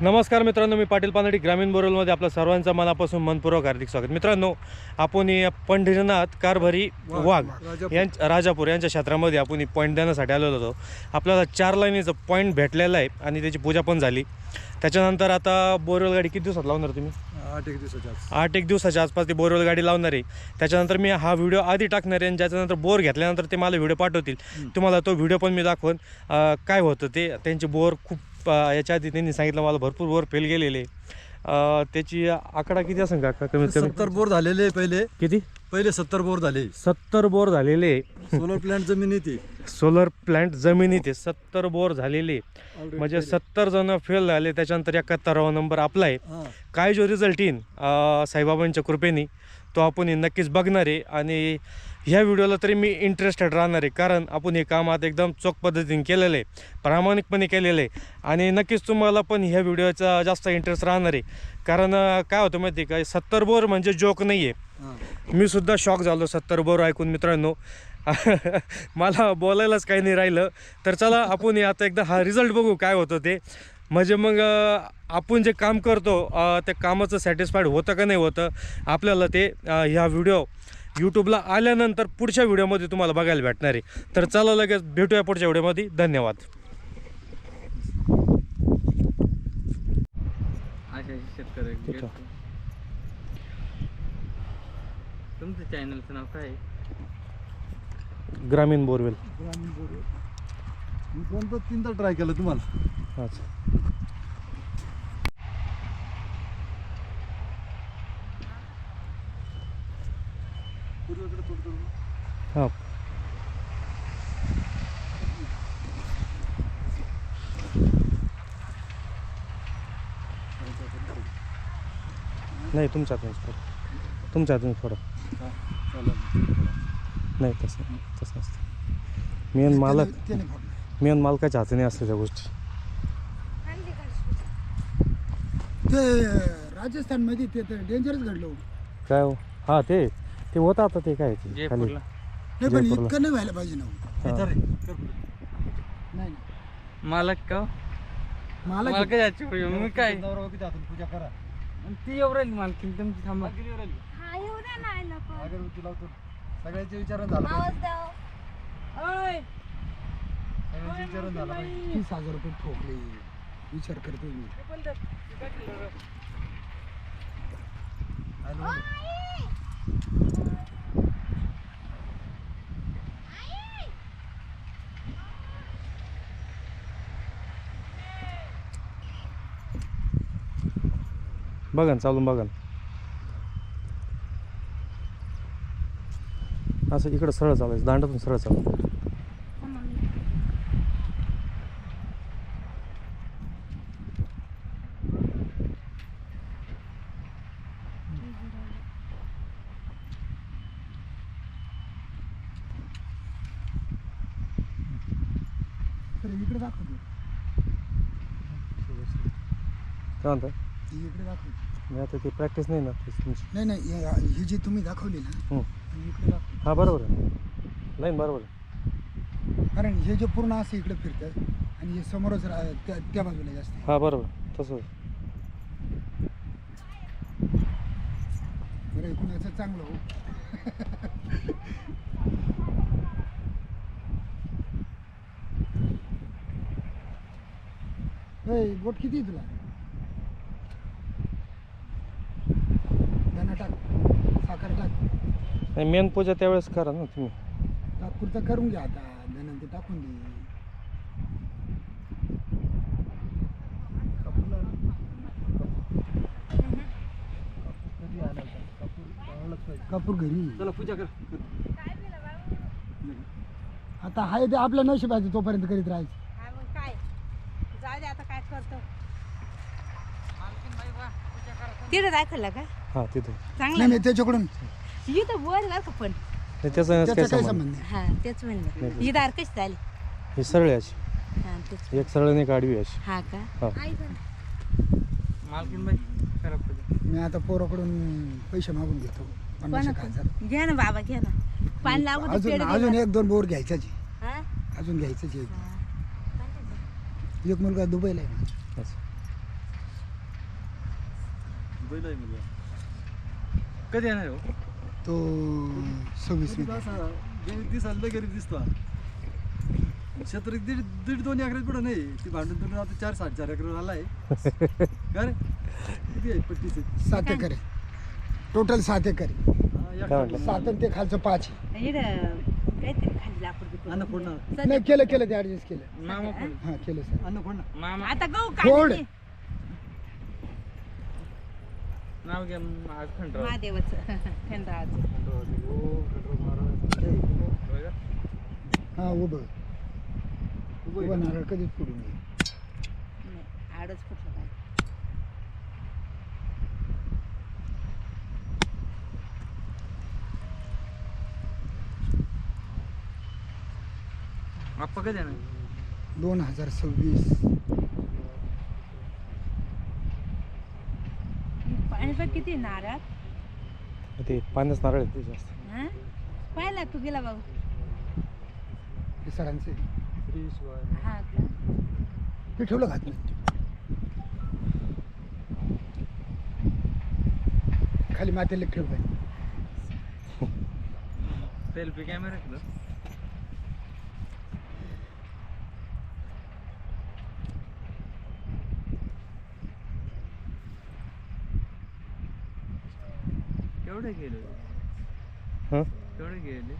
नमस्कार मित्रांनो मी पाटील पानडी ग्रामीण बोरलमध्ये आपलं सर्वांचं मनापासून मनपूर्वक हार्दिक स्वागत. मित्रांनो आपण या पंढरीनाथ कारभारी वाघ यांच्या राजापूर. यांच्या क्षेत्रामध्ये आपण पॉईंट देण्यासाठी आलेलो होतो. आपल्याला चार लाईनीचं पॉईंट भेटलेलं आहे आणि त्याची पूजा पण झाली. त्याच्यानंतर आता बोरवेल गाडी किती दिवसात लावणार तुम्ही? आठ एक दिवसाच्या. आठ एक दिवसाच्या आसपास ती बोरवेल गाडी लावणार आहे. त्याच्यानंतर मी हा व्हिडिओ आधी टाकणार आहे आणि ज्याच्यानंतर बोर घेतल्यानंतर ते मला व्हिडिओ पाठवतील. तुम्हाला तो व्हिडिओ पण मी दाखवून. काय होतं ते? त्यांचे बोर खूप अं, याच्या आधी त्यांनी सांगितलं मला भरपूर बोर फेल गेलेले. अं, त्याची आकडा किती असेल का कमीत कमी? सत्तर बोर झालेले पहिले. किती? पहिले सत्तर बोर झाले. सत्तर बोर झालेले. सोलर प्लांट जमिनीत आहे. सोलर प्लांट जमिनीत आहे. सत्तर बोर झालेले म्हणजे सत्तर जण फेल झाले त्याच्यानंतर एकाहत्तरावा नंबर आपला आहे. काय जो रिझल्ट येईन साईबाबांच्या कृपेने तो आपण नक्कीच बघणार आहे. आणि ह्या व्हिडिओला तरी मी इंटरेस्टेड राहणार आहे कारण आपण हे काम आता एकदम चोख पद्धतीने केलेलं आहे प्रामाणिकपणे केलेलं आहे. आणि नक्कीच तुम्हाला पण ह्या व्हिडिओचा जास्त इंटरेस्ट राहणार आहे. कारण काय होतं माहिती आहे का सत्तर बोर म्हणजे जोक नाही आहे. मी सुद्धा शॉक झालो सत्तर बोर ऐकून मित्रांनो. मला बोलायलाच काही नाही राहिलं. तर चला आपण आता एकदा हा रिझल्ट बघू काय होतं ते. म्हणजे मग आपण जे काम करतो त्या कामाचं सॅटिस्फाईड होतं का नाही होतं आपल्याला ते ह्या व्हिडिओ यूट्यूबला आल्यानंतर पुढच्या व्हिडिओमध्ये तुम्हाला बघायला भेटणार आहे. तर चला लगेच भेटूया पुढच्या व्हिडिओमध्ये धन्यवाद. तुमचं चॅनलचं नाव काय? ग्रामीण बोरवेल ग्रामीण बोर आहे. मी दोनदा तीनदा ट्राय केलं तुम्हाला अच्छा पूर्वेकडे तोड करू ना. हां नाही तुमच्या हातूनच थोडं तुमच्या हातूनच हा, चालेल. नाही तसं तसं असतं. मेन मालक मेन मालकाच्या हाताने असतं त्या गोष्टी ते राजस्थानमध्ये ते तर डेंजरच घडलं होतं. काय हो? हां ते ते होतं आता ते काय ते खाली? जयपूरला नाही पण जयपूरला. इतकं नाही व्हायला पाहिजे ना हो. हे. हां. नाही नाही. मालक का मला मला काय? जायची मी काय ती एवढं राहिली मालकीन तुमची थांबा. हा नाही नको सगळ्याचे विचारण झालं पाहिजे. आवाज द्याव सगळ्यांचे विचारण झालं पाहिजे. तीस हजार रुपये ठोकले. विचार करतो मी. हॅलो. बघा ना चालून बघा ना असं इकडं सरळ चालायचं दांडातून सरळ चालायचं तर इकडे दाखवतो काय म्हणता दाखवतो नाही आता ती प्रॅक्टिस नाही ना ती तुमची? नाही नाही हे- ही जी तुम्ही दाखवली ना हं. ही इकडे दाखव हा बरोबर आहे. लाईन बरोबर आहे. कारण हे जे पूर्ण असं इकडे फिरतात आणि हे समोरच रा- त्या त्या बाजूला जास्त आहे. हा बरोबर तसं बरं एकूण याचं चांगलं हो? ए, बोट किती आहे तुला? नाही मेन पूजा त्यावेळेस करा ना तुम्ही. तात्पुरतं करून घ्या आता धना ते टाकून दे? कापूर घरी. चला पूजा कर. आता हाय ते आपल्या नशिबाचं तोपर्यंत करीत राहायचं. हा मग काय? जाऊ दे आता काय करतो. तिथं दाखवलं का? हा तिथे. चांगलं नाही नाही त्याच्याकडून? इथं बरं का पण नाही त्याचा त्याचा काय काही संबंध? संबंध नाही हा तेच म्हणलं ही दार कशी झाली? ही सरळ आहे अशी. हा तेच. एक सरळ नाही काढवी अशी. हा का? हा. मालकीन बाई करा पूजा मी आता पोराकडून पैसे मागून घेतो. पन्नास एक हजार. कोणाकडून घ्या ना बाबा घ्या ना. पाणी लागू दे, अजून. एक दोन बोर घ्यायचाच आहे. हा? अजून घ्यायचंच आहे. एक मुलगा दुबईला आहे. माझा. असं. बैल आहे कधी येणार हो? तो सव्वीस दिसायला लय गरीब दिसतो. क्षेत्र दीड दीड दोन एकरात पुढं नाही. ती भांडून तुम्ही आता चार सात चार एकर आलाय. का रे? किती आहे? पट्टीचे सात एकर आहे. टोटल सात एकर आहे. सात आणि ते खालचं पाच आहे. अन्न फोड नाही केलं केलं ते ऍडजस्ट केलं. मामा हां केलं सर. अन्न फोड मामा आता गहू. काढले नाव घ्या आज खंडराव. महादेवाचं. होय का? हां उभं. उभं उभं आहे का? नारळ कधीच फोडू नये नाही, आडच फुटलं काय? आप्पा कधी येणार? दोन हजार सव्वीस. आणि बघ किती नारळ. ते पाण्याच नारळ आहेत ते जास्त. हा? पाहिला तू गेला भाऊ. हे सरांचे. हा का? ते ठेवलं घात नाही खाली मातेला ठेव पाहिजे सेल्फी कॅमेरा केवढे गेले हां? केवढे गेले